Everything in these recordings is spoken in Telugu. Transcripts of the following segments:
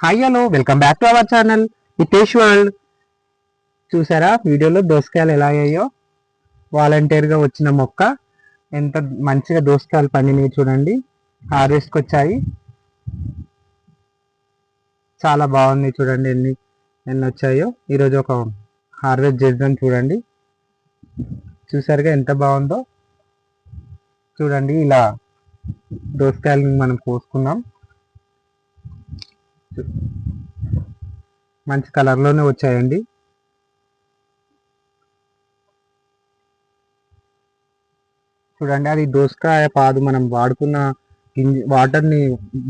Hi hello welcome back to our channel Hitesh world చూసారా? వీడియోలో దోసకాయలు ఎలా అయ్యాయో? వాలంటీర్గా వచ్చిన మొక్క. ఎంత మంచిగా దోసకాయలు పండినాయి చూడండి. హార్వెస్ట్కి వచ్చాయి. చాలా బాగుంది చూడండి ఎన్ని ఎన్ని వచ్చాయో. ఈరోజు ఒక హార్వెస్ట్ చేద్దాం చూడండి. చూసారుగా ఎంత బాగుందో? చూడండి ఇలా దోసకాయలు మనం కోసుకున్నాం. మంచి కలర్లోనే వచ్చాయండి. చూడండి అది దోసకాయ పాదు మనం వాడుకున్న గింజ వాటర్ని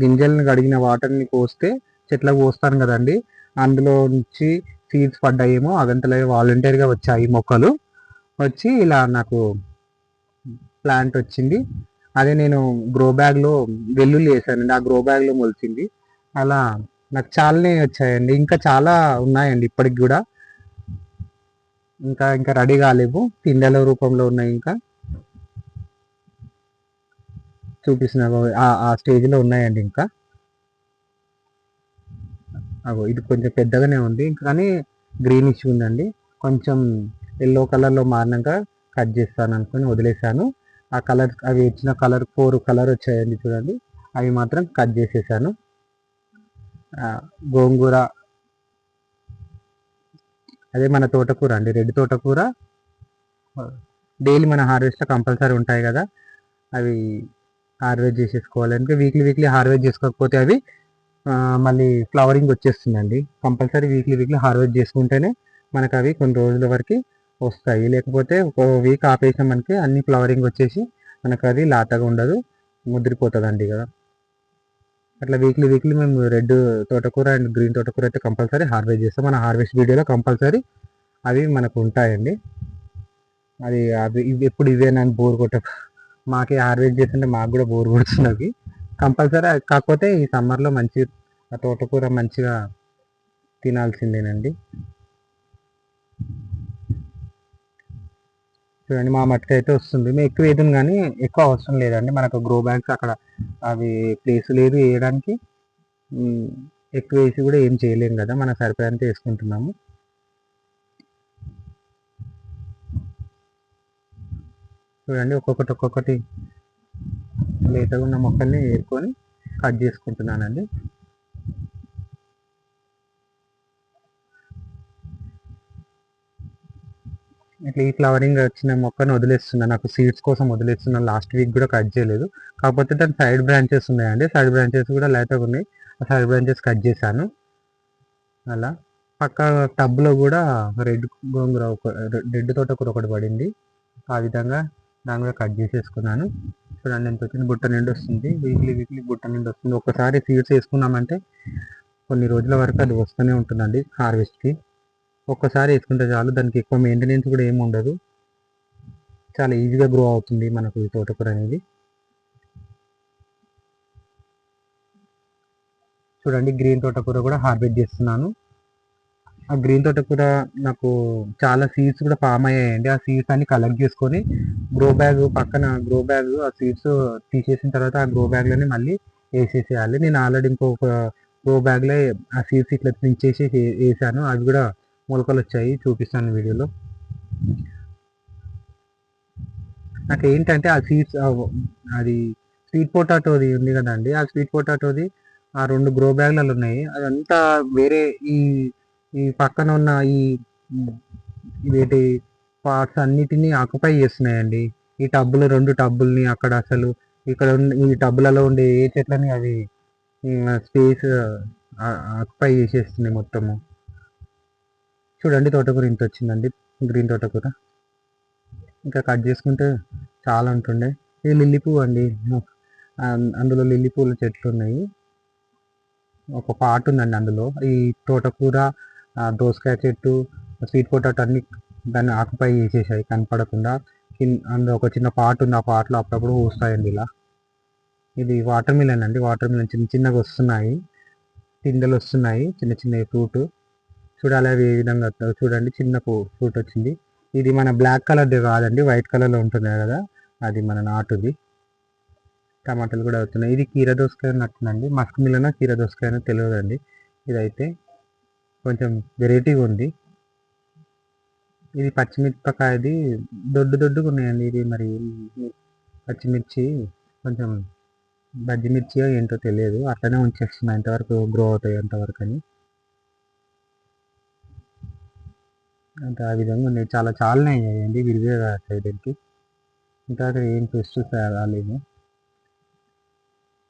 గింజల్ని కడిగిన వాటర్ని పోస్తే చెట్లకు పోస్తాను కదండి. అందులో నుంచి సీడ్స్ పడ్డాయేమో అదంతలో వాలంటీర్గా వచ్చాయి మొక్కలు. వచ్చి ఇలా నాకు ప్లాంట్ వచ్చింది. అదే నేను గ్రో బ్యాగ్లో వెల్లుల్లి వేసానండి. ఆ గ్రో బ్యాగ్లో మొలిచింది. అలా నాకు చాలానే వచ్చాయండి. ఇంకా చాలా ఉన్నాయండి ఇప్పటికి కూడా. ఇంకా ఇంకా రెడీ కాలేవు. పిండల రూపంలో ఉన్నాయి ఇంకా. చూపిస్తున్న ఆ- ఆ స్టేజ్లో ఉన్నాయండి ఇంకా. అగో ఇది కొంచెం పెద్దగానే ఉంది. కానీ గ్రీనిష్ ఉందండి. కొంచెం ఎల్లో కలర్లో మారినాక కట్ చేస్తాను అనుకుని వదిలేసాను ఆ కలర్ అవి వచ్చిన కలర్ ఫోర్ కలర్ వచ్చాయండి చూడండి. అవి మాత్రం కట్ చేసేసాను. గోంగూర. అదే మన తోటకూర అండి రెడ్ తోటకూర. డైలీ మన హార్వెస్ట్ కంపల్సరీ ఉంటాయి కదా అవి హార్వెస్ట్ చేసేసుకోవాలి. అందుకే వీక్లీ వీక్లీ హార్వెస్ట్ చేసుకోకపోతే అవి మళ్ళీ ఫ్లవరింగ్ వచ్చేస్తుందండి. కంపల్సరీ వీక్లీ వీక్లీ హార్వెస్ట్ చేసుకుంటేనే మనకు అవి కొన్ని రోజుల వరకు వస్తాయి. లేకపోతే ఒక వీక్ ఆపేసాం మనకి అన్ని ఫ్లవరింగ్ వచ్చేసి మనకు అది లాతగా ఉండదు ముదిరిపోతుందండి కదా. అట్లా వీక్లీ వీక్లీ మేము రెడ్ తోటకూర అండ్ గ్రీన్ తోటకూర అయితే కంపల్సరీ హార్వెస్ట్ చేస్తాం. మన హార్వెస్ట్ వీడియోలో కంపల్సరీ అవి మనకు ఉంటాయండి. అది అవి ఇవి ఎప్పుడు నన్ను బోర్ కొట్ట మాకే హార్వెస్ట్ చేస్తుంటే మాకు కూడా బోర్ కొడుతున్నవి కంపల్సరీ కాకపోతే ఈ సమ్మర్లో మంచి తోటకూర మంచిగా తినాల్సిందేనండి. చూడండి మా మట్టుకు అయితే వస్తుంది. మేము ఎక్కువ వేయడం కానీ ఎక్కువ అవసరం లేదండి. మనకు గ్రో బ్యాగ్స్ అక్కడ అవి ప్లేస్ లేదు వేయడానికి. ఎక్కువ వేసి కూడా ఏం చేయలేం కదా. మన సరిపోయేంత వేసుకుంటున్నాము. చూడండి ఒక్కొక్కటి ఒక్కొక్కటి లేతగా ఉన్న మొక్కల్ని ఏరుకొని కట్ చేసుకుంటున్నానండి. ఇట్లా ఈ ఫ్లవరింగ్ వచ్చిన మొక్కను వదిలేస్తున్నా నాకు సీడ్స్ కోసం వదిలేస్తున్నా లాస్ట్ వీక్ కూడా కట్ చేయలేదు. కాకపోతే దాని సైడ్ బ్రాంచెస్ ఉన్నాయండి. సైడ్ బ్రాంచెస్ కూడా లేతగా ఉన్నాయి. ఆ సైడ్ బ్రాంచెస్ కట్ చేశాను. అలా. పక్క టబ్లో కూడా రెడ్ గోంగూర ఒక రెడ్ తోట ఒకటి పడింది. ఆ విధంగా దాన్ని కూడా కట్ చేసేసుకున్నాను. చూడండి ఎంత వచ్చింది. బుట్ట నిండి వస్తుంది. వీక్లీ వీక్లీ బుట్ట నిండి వస్తుంది. ఒకసారి సీడ్స్ వేసుకున్నామంటే కొన్ని రోజుల వరకు అది వస్తూనే ఉంటుందండి హార్వెస్ట్కి ఒక్కసారి వేసుకుంటే చాలు. దానికి ఎక్కువ మెయింటెనెన్స్ కూడా ఏమి ఉండదు. చాలా ఈజీగా గ్రో అవుతుంది మనకు ఈ తోటకూర అనేది. చూడండి గ్రీన్ తోటకూర కూడా హార్వెస్ట్ చేస్తున్నాను. ఆ గ్రీన్ తోటకూర నాకు చాలా సీడ్స్ కూడా ఫామ్ అయ్యాయండి. ఆ సీడ్స్ అన్ని కలెక్ట్ చేసుకొని గ్రో బ్యాగ్ పక్కన గ్రో బ్యాగ్ ఆ సీడ్స్ తీసేసిన తర్వాత ఆ గ్రో బ్యాగ్లోనే మళ్ళీ వేసేసేయాలి. నేను ఆల్రెడీ ఇంకొక గ్రో బ్యాగ్లో ఆ సీడ్స్ ఇట్లా దించేసి వేసాను. అవి కూడా మొలకలు వచ్చాయి చూపిస్తాను వీడియోలో. నాకు ఏంటంటే ఆ సీడ్స్ అది స్వీట్ పొటాటోది ఉంది కదండి ఆ స్వీట్ పొటాటోది ఆ రెండు గ్రో బ్యాగ్లలో ఉన్నాయి. అదంతా వేరే ఈ ఈ పక్కన ఉన్న ఈ వీటి పార్ట్స్ అన్నిటినీ ఆక్యుపై చేస్తున్నాయండి. ఈ టబ్బులు రెండు టబ్బుల్ని అక్కడ అసలు ఇక్కడ ఉన్న ఈ టబ్బులలో ఉండే ఏ చెట్లని అవి స్పేస్ ఆక్యుపై చేసేస్తున్నాయి మొత్తము. చూడండి తోటకూర ఇంత వచ్చిందండి. గ్రీన్ తోటకూర ఇంకా కట్ చేసుకుంటే చాలా ఉంటుండే. ఇది లిల్లీ పువ్వు అండి. అందులో లిల్లీ పువ్వుల చెట్లు ఉన్నాయి. ఒక పాట్ ఉందండి అందులో. ఈ తోటకూర దోసకాయ చెట్టు స్వీట్ పొటాటో అన్ని దాన్ని ఆకుపై చేసేసాయి కనపడకుండా అందులో ఒక చిన్న పాట్ ఉంది. ఆ పాటలో అప్పుడప్పుడు వస్తాయండి ఇలా. ఇది వాటర్ మిలన్ అండి. వాటర్ మిలన్ చిన్న చిన్నగా వస్తున్నాయి. పిందెలు వస్తున్నాయి. చిన్న చిన్న ఫ్రూట్. చూడాలి అవి ఏ విధంగా వస్తాయో. చూడండి చిన్న ఫ్రూట్ వచ్చింది. ఇది మన బ్లాక్ కలర్ది కాదండి వైట్ కలర్లో ఉంటుంది కదా అది మన నాటుది. టమాటాలు కూడా అవుతున్నాయి ఇది కీర దోసకాయ నట్టుందండి. మస్క్ మిలన కీర దోసకాయ తెలియదండి. ఇదైతే కొంచెం వెరైటీగా ఉంది. ఇది పచ్చిమిరపకాయది దొడ్డు దొడ్డుగా ఉన్నాయండి. ఇది మరి పచ్చిమిర్చి కొంచెం బజ్జిమిర్చి ఏంటో తెలియదు. అట్లనే ఉంచేస్తున్నాయి ఎంతవరకు గ్రో అవుతాయి అంతవరకు అని అంటే ఆ విధంగా ఉన్నాయి. చాలా చాలానే అయ్యాయండి విరివిగా సైడ్కి ఇంకా అక్కడ ఏం పెస్ట్ రాలేదు.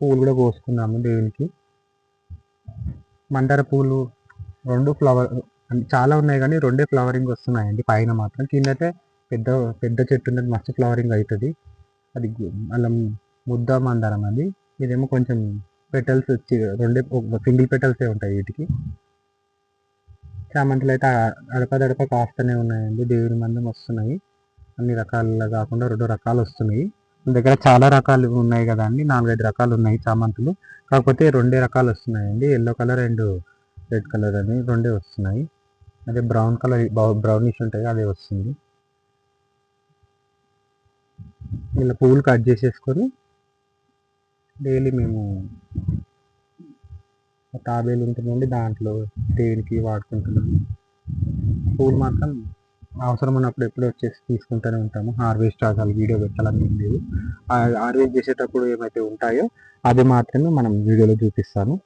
పూలు కూడా కోసుకున్నాము దేవునికి. మందార పూలు రెండు ఫ్లవర్ చాలా ఉన్నాయి కానీ రెండే ఫ్లవరింగ్ వస్తున్నాయండి. పైన మాత్రం కిందతే పెద్ద పెద్ద చెట్టు ఉన్నది మస్తు ఫ్లవరింగ్ అవుతుంది. అది అలా ముద్ద మందారం అది. ఇదేమో కొంచెం పెటల్స్ వచ్చి రెండే సింగిల్ పెటల్సే ఉంటాయి వీటికి. చామంతులు అయితే అడపదడప కాస్తూనే ఉన్నాయండి. దేవుని మందం వస్తున్నాయి. అన్ని రకాల కాకుండా రెండు రకాలు వస్తున్నాయి. దగ్గర చాలా రకాలు ఉన్నాయి కదా అండి. నాలుగైదు రకాలు ఉన్నాయి చామంతులు. కాకపోతే రెండే రకాలు వస్తున్నాయండి. Yellow colour and red colour అని రెండే వస్తున్నాయి. అదే బ్రౌన్ కలర్ బ్రౌనిష్ ఉంటాయి. అదే వస్తుంది. ఇలా పువ్వులు కట్ చేసేసుకొని డైలీ మేము తాబేలు ఉంటుందండి దాంట్లో దేనికి వాడుకుంటున్నాము పూలు మాత్రం అవసరం ఉన్నప్పుడు ఎప్పుడు వచ్చేసి తీసుకుంటూనే ఉంటాము. హార్వెస్ట్ అసలు వీడియో పెట్టాలని లేదు. హార్వెస్ట్ చేసేటప్పుడు ఏమైతే ఉంటాయో అది మాత్రమే మనం వీడియోలో చూపిస్తాను.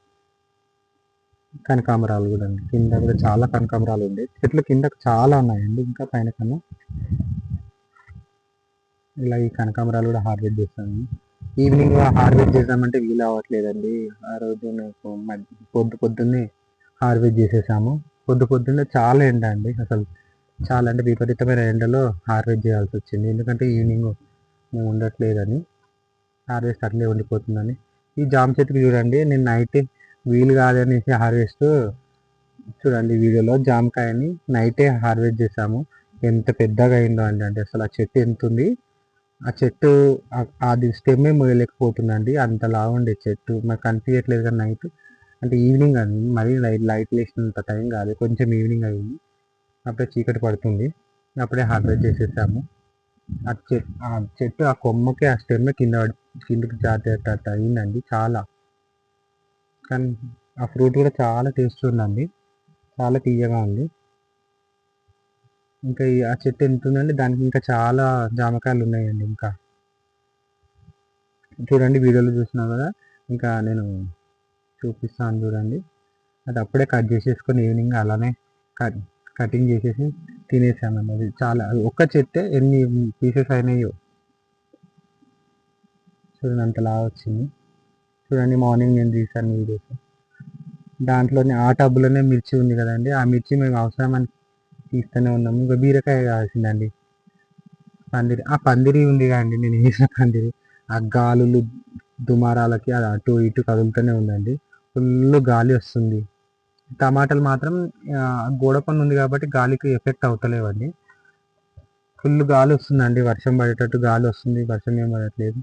కనకాంబరాలు కూడా అండి. కింద కూడా చాలా కనకాంబరాలు ఉండే. చెట్లు కింద చాలా ఉన్నాయండి ఇంకా పైన కన్నా. ఇలా ఈ కనకాంబరాలు కూడా హార్వెస్ట్ చేస్తాను. ఈవినింగ్ హార్వెస్ట్ చేసామంటే వీలు అవ్వట్లేదండి. ఆ రోజు నాకు పొద్దు పొద్దున్నే హార్వెస్ట్ చేసేసాము. పొద్దు పొద్దున్నే చాలా ఎండ అండి. అసలు చాలా అంటే విపరీతమైన ఎండలో హార్వెస్ట్ చేయాల్సి వచ్చింది. ఎందుకంటే ఈవినింగ్ మేము ఉండట్లేదని. హార్వెస్ట్ అట్లే ఉండిపోతుందని. ఈ జామ చెట్టుకి చూడండి నేను నైట్ వీలు కాదనేసి హార్వెస్ట్ చూడండి వీడియోలో జామకాయని నైటే హార్వెస్ట్ చేసాము. ఎంత పెద్దగా అయిందో అండి. అంటే అసలు ఆ చెట్టు ఎంత ఉంది? ఆ చెట్టు అది స్టెమ్మే మోయలేకపోతుందండి అంత ఉండే చెట్టు. మాకు కనిపించట్లేదు కానీ నైట్ అంటే ఈవినింగ్ అండి. మరీ లైట్ లైట్ లేసినంత టైం కాదు. కొంచెం ఈవినింగ్ అయింది. అప్పుడే చీకటి పడుతుంది. అప్పుడే హార్వెస్ట్ చేసేసాము. ఆ చెట్టు ఆ చెట్టు ఆ కొమ్మకి ఆ స్టెమ్ కింద కిందకి జాతేటట్టు అయిందండి చాలా. కానీ ఆ ఫ్రూట్ కూడా చాలా టేస్ట్ ఉందండి. చాలా తీయగా ఉంది. ఇంకా ఆ చెట్టు ఎంత ఉందండి దానికి ఇంకా చాలా జామకాయలు ఉన్నాయండి ఇంకా. చూడండి వీడియోలో చూసినా కదా. ఇంకా నేను చూపిస్తాను చూడండి. అది అప్పుడే కట్ చేసేసుకొని ఈవినింగ్ అలానే కట్ కటింగ్ చేసేసి తినేసామండి. అది చాలా ఒక్క చెట్టే ఎన్ని పీసెస్ అయినాయో. చూడండి అంతలా వచ్చింది. చూడండి మార్నింగ్ నేను తీసాను వీడియోస్. దాంట్లోనే ఆ టబ్బులోనే మిర్చి ఉంది కదండి. ఆ మిర్చి మేము అవసరమని తీస్తూనే ఉన్నాము ఇంకా బీరకాయ కావాల్సిందండి. పందిరి ఆ పందిరి ఉంది కదండి నేను వేసిన పందిరి. ఆ గాలులు దుమారాలకి అది అటు ఇటు కదులుతూనే ఉందండి. ఫుల్ గాలి వస్తుంది. టమాటాలు మాత్రం గోడ పన్ను ఉంది కాబట్టి గాలికి ఎఫెక్ట్ అవుతలేవండి. ఫుల్ గాలి వస్తుందండి. వర్షం పడేటట్టు గాలి వస్తుంది. వర్షం ఏం పడట్లేదు.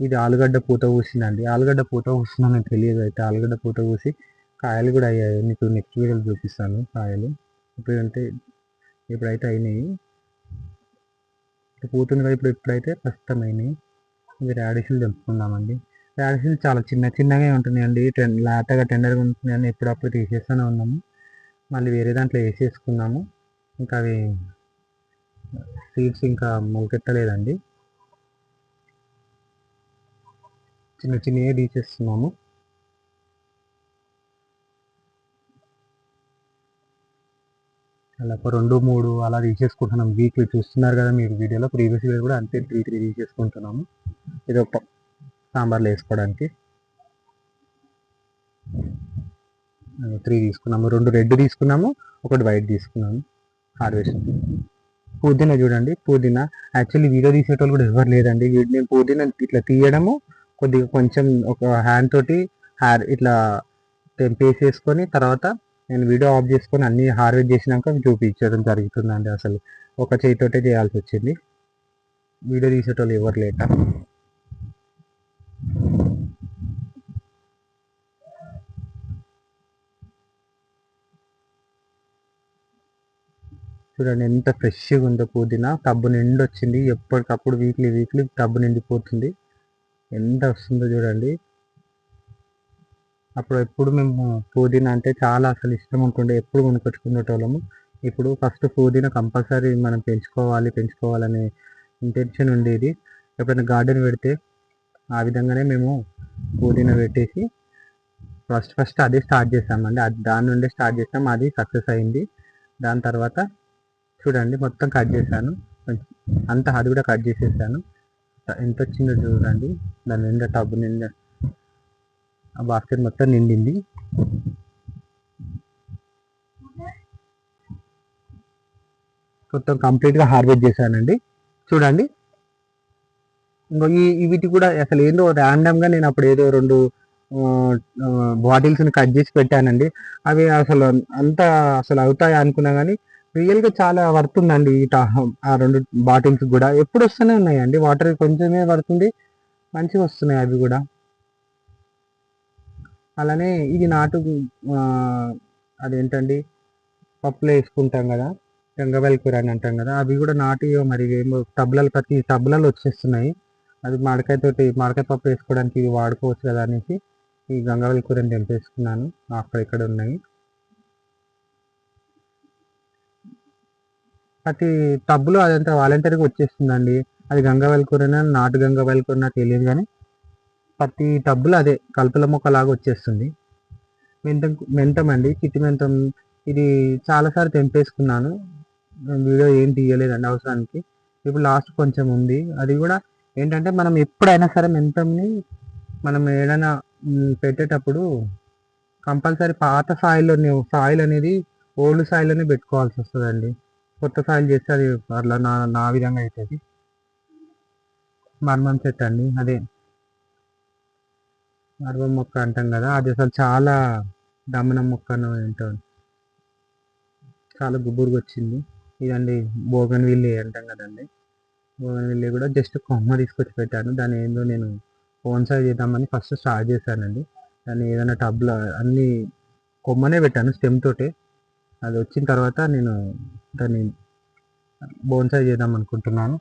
ఇది ఆలుగడ్డ పూత పూసిందండి. ఆలుగడ్డ పూత పూసిందని తెలియదు అయితే. ఆలుగడ్డ పూత పూసి కాయలు కూడా అయ్యాయి. మీకు నెక్స్ట్ వీడియోలో చూపిస్తాను కాయలు. ఇప్పుడంటే ఇప్పుడైతే అయినాయి. పోతుంది కదా ఇప్పుడు ఇప్పుడైతే ప్రస్తుతం అయినాయి ఇవి రాడిషులు తెంపుకున్నామండి రాడిషులు చాలా చిన్న చిన్నగా ఉంటున్నాయండి. టెన్ లేతగా టెండర్గా ఉంటున్నాయని ఎప్పుడప్పుడు తీసేస్తూనే ఉన్నాము. మళ్ళీ వేరే దాంట్లో వేసేసుకున్నాము ఇంకా అవి సీడ్స్ ఇంకా మొలకెత్తలేదండి. చిన్న చిన్నగా తీసేస్తున్నాము. అలా ఒక రెండు మూడు అలా తీసేసుకుంటున్నాం. వీక్లీ చూస్తున్నారు కదా మీరు వీడియోలో. ప్రీవియస్ వీడియో కూడా అంతే త్రీ త్రీ తీసేసుకుంటున్నాము. ఇది ఒక సాంబార్లో వేసుకోవడానికి. త్రీ తీసుకున్నాము. రెండు రెడ్ తీసుకున్నాము. ఒకటి వైట్ తీసుకున్నాము. హార్వెస్ట్ పుదీనా చూడండి. పుదీనా. యాక్చువల్లీ వీడియో తీసేటోళ్ళు కూడా ఎవరు లేదండి నేను పుదీనా ఇట్లా తీయడము కొద్దిగా కొంచెం ఒక హ్యాండ్ తోటి హ్యార్ ఇట్లా తెంపేసేసుకొని తర్వాత నేను వీడియో ఆఫ్ చేసుకొని అన్ని హార్వెస్ట్ చేసినాక చూపించడం జరుగుతుందండి అసలు. ఒక చేతితోటే చేయాల్సి వచ్చింది. వీడియో తీసేటోళ్ళు ఎవరు లేట చూడండి ఎంత ఫ్రెష్గా ఉందో పుదీనా. టబ్బు నిండి వచ్చింది ఎప్పటికప్పుడు వీక్లీ వీక్లీ టబ్బు నిండిపోతుంది. ఎంత వస్తుందో చూడండి. అప్పుడు ఎప్పుడు మేము పుదీనా అంటే చాలా అసలు ఇష్టం ఉంటుండే ఎప్పుడు కొనుకొచ్చుకునేటోళ్ళము. ఇప్పుడు ఫస్ట్ పుదీనా కంపల్సరీ మనం పెంచుకోవాలి పెంచుకోవాలనే ఇంటెన్షన్ ఉండేది. ఎప్పుడైనా గార్డెన్ పెడితే ఆ విధంగానే మేము పుదీనా పెట్టేసి ఫస్ట్ ఫస్ట్ అదే స్టార్ట్ చేసామండి. అది దాని నుండే స్టార్ట్ చేసాం అది సక్సెస్ అయింది. దాని తర్వాత చూడండి మొత్తం కట్ చేశాను. అంతా అది కూడా కట్ చేసేసాను. ఎంత వచ్చిందో చూడండి. దాని నిండా టబ్ నిండా ఆ బాస్కెట్ మొత్తం నిండింది. మొత్తం కంప్లీట్గా హార్వెస్ట్ చేశానండి. చూడండి. ఇంకో ఈ వీటి కూడా అసలు ఏందో ర్యాండమ్గా నేను అప్పుడు ఏదో రెండు బాటిల్స్ని కట్ చేసి పెట్టానండి. అవి అసలు అంత అసలు అవుతాయి అనుకున్నా కానీ రియల్గా చాలా పడుతుందండి ఈ ఆ రెండు బాటిల్స్ కూడా. ఎప్పుడు వస్తూనే ఉన్నాయండి. వాటర్ కొంచెమే పడుతుంది. మంచిగా వస్తున్నాయి అవి కూడా. అలానే ఇది నాటు అదేంటండి పప్పులో వేసుకుంటాం కదా గంగవెల్ కూర అని అంటాం కదా అవి కూడా నాటి మరి ఏమో టబ్లలు ప్రతి టబ్లలు వచ్చేస్తున్నాయి. అది మడకాయతోటి మడకాయ పప్పు వేసుకోవడానికి వాడుకోవచ్చు కదా అనేసి ఈ గంగవెల్ కూరని తెంపేసుకున్నాను. అక్కడ ఇక్కడ ఉన్నాయి. ప్రతి టబ్బులో అదంతా వాలంటీర్గా వచ్చేస్తుందండి. అది గంగవెల్ కూరనా నాటు గంగవెల్ కూర తెలియదు కానీ ప్రతి టబ్బులు అదే కలుపుల మొక్క లాగా వచ్చేస్తుంది. మెంతం మెంతం అండి చిట్టి మెంతం. ఇది చాలాసార్లు తెంపేసుకున్నాను. వీడియో ఏం తీయలేదండి అవసరానికి. ఇప్పుడు లాస్ట్ కొంచెం ఉంది. అది కూడా ఏంటంటే మనం ఎప్పుడైనా సరే మెంతంని మనం ఏదైనా పెట్టేటప్పుడు కంపల్సరీ పాత సాయిల్లో సాయిల్ అనేది ఓల్డ్ సాయిల్లోనే పెట్టుకోవాల్సి వస్తుందండి. కొత్త సాయిల్ చేస్తే అది అట్లా నా నా విధంగా అవుతుంది మర్మం చెట్టు అండి అదే. మర్మం మొక్క అంటాం కదా అది అసలు చాలా దమనం మొక్కను ఏంటో చాలా గుబురుగా వచ్చింది. ఇదండి బోగన్ విల్లే అంటాం కదండి. బోగన్ విల్లే కూడా జస్ట్ కొమ్మ తీసుకొచ్చి పెట్టాను. దాన్ని ఏందో నేను సైజ్ చేద్దామని ఫస్ట్ స్టార్ట్ చేశానండి. దాన్ని ఏదైనా టబ్లో అన్ని కొమ్మనే పెట్టాను స్టెమ్ తోటే. అది వచ్చిన తర్వాత నేను దాన్ని బోన్సాయి చేద్దాం అనుకుంటున్నాను.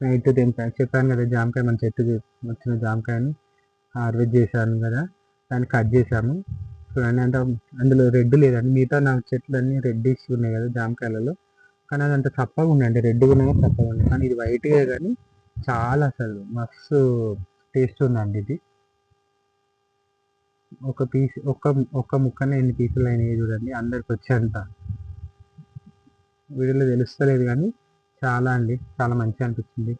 నైట్ తెంపా చెప్పాను కదా జామకాయ మన చెట్టు వచ్చిన జామకాయని. హార్వెస్ట్ చేశాను కదా దాన్ని కట్ చేశాము. చూడండి అంత అందులో రెడ్ లేదండి మిగతా నా చెట్లన్నీ రెడ్డిష్ ఉన్నాయి కదా జామకాయలలో. కానీ అది అంత చప్పగా ఉండండి రెడ్ ఉన్నాయి చప్పగా ఉన్నాయి కానీ ఇది వైట్గా కానీ చాలా అసలు మస్తు టేస్ట్ ఉందండి ఇది. ఒక పీస్ ఒక్క ఒక్క ముక్కనే ఎన్ని పీసులు అయినాయి చూడండి అందరికి వచ్చేంత. వీడియోలో తెలుస్తలేదు కానీ చాలా అండి చాలా మంచిగా అనిపించింది.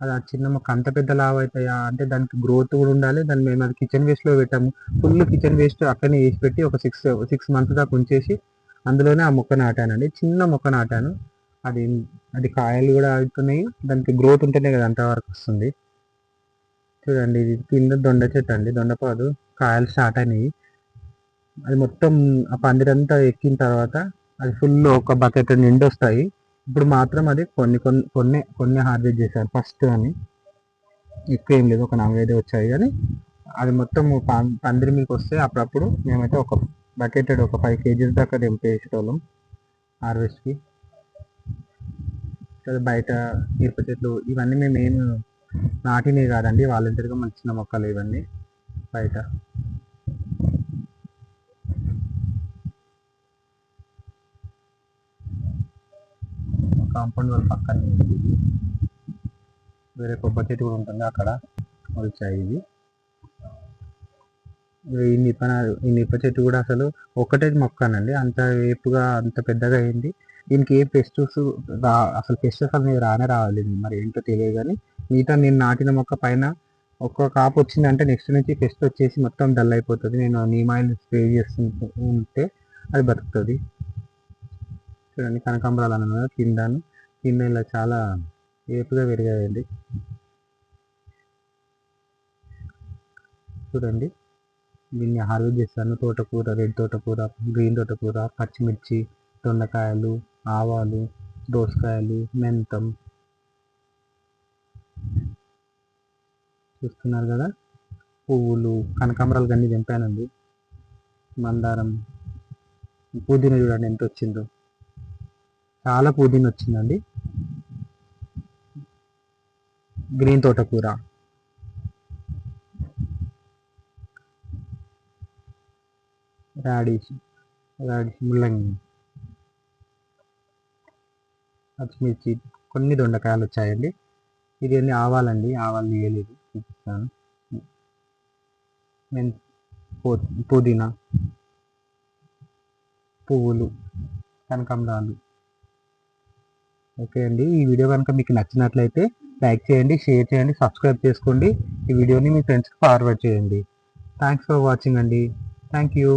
అది ఆ చిన్న మొక్క అంత పెద్ద లావ్ అవుతాయా? అంటే దానికి గ్రోత్ కూడా ఉండాలి. దాన్ని మేము అది కిచెన్ వేస్ట్లో పెట్టాము. ఫుల్ కిచెన్ వేస్ట్ అక్కడనే వేసి పెట్టి ఒక సిక్స్ సిక్స్ మంత్స్ దాకా ఉంచేసి అందులోనే ఆ మొక్క నాటానండి. చిన్న మొక్క నాటాను. అది అది కాయలు కూడా అవుతున్నాయి. దానికి గ్రోత్ ఉంటేనే కదా అంతవరకు వస్తుంది. చూడండి ఇది కింద దొండ చెట్టు అండి. దొండపాదు కాయలు స్టార్ట్ అయినాయి. అది మొత్తం ఆ పందిరంతా ఎక్కిన తర్వాత అది ఫుల్ ఒక బకెట్ నిండి వస్తాయి ఇప్పుడు మాత్రం అది కొన్ని కొన్ని కొన్ని కొన్ని హార్వెస్ట్ చేశారు. ఫస్ట్ అని. ఎక్కువ ఏం లేదు. ఒక నాలుగైదు వచ్చాయి కానీ అది మొత్తం పందిరి మీకు వస్తే అప్పుడప్పుడు మేమైతే ఒక బకెటెడ్ ఒక ఫైవ్ కేజీస్ దాకా తెంపేసేటోళ్ళం హార్వెస్ట్కి బయట మిరప చెట్లు ఇవన్నీ మేము ఏం నాటినవి కాదండి. వాలంటీర్గా మంచి మొక్కలు ఇవన్నీ బయట. కాంపౌండ్ వాళ్ళ పక్కన వేరే కొబ్బరి చెట్టు కూడా ఉంటుంది అక్కడ. వచ్చాయి ఇది ఈ నిప్ప ఈ నిప్ప చెట్టు కూడా అసలు ఒకటే మొక్కనండి. అంత వేపుగా అంత పెద్దగా అయింది. దీనికి ఏ పెస్టిస్ రా అసలు పెస్టిస్ అనేది రానే రావాలి మరి ఏంటో తెలియదు కానీ మిగతా నేను నాటిన మొక్క పైన ఒక్క కాపు వచ్చిందంటే నెక్స్ట్ నుంచి పెస్ట్ వచ్చేసి మొత్తం డల్ అయిపోతుంది. నేను నీమాయిల్ స్ప్రే చేస్తుంటే ఉంటే అది బతుకుతుంది. చూడండి కనకాంబరాలు అన్నమాట కిందను కింద ఇలా చాలా ఏపుగా పెరిగాయండి. చూడండి దీన్ని హార్వెస్ట్ చేస్తాను. తోటకూర రెడ్ తోటకూర గ్రీన్ తోటకూర పచ్చిమిర్చి దొండకాయలు ఆవాలు దోసకాయలు మెంతం. చూస్తున్నారు కదా పువ్వులు కనకాంబరాలు అన్నీ తెంపానండి. మందారం పుదీనా చూడండి ఎంత వచ్చిందో. చాలా పుదీనా వచ్చిందండి. గ్రీన్ తోటకూర. రాడిష్ రాడిష్ ముల్లంగి. పచ్చిమిర్చి కొన్ని దొండకాయలు వచ్చాయండి. ఇది అన్ని ఆవాలండి? ఆవాలు తీయలేదు. చూపిస్తాను మెన్ పుదీనా. పువ్వులు కనకంబరాలు. ఓకే అండి. ఈ వీడియో కనుక మీకు నచ్చినట్లయితే లైక్ చేయండి షేర్ చేయండి సబ్స్క్రైబ్ చేసుకోండి. ఈ వీడియోని మీ ఫ్రెండ్స్కి ఫార్వర్డ్ చేయండి. థ్యాంక్స్ ఫర్ వాచింగ్ అండి. Thank you.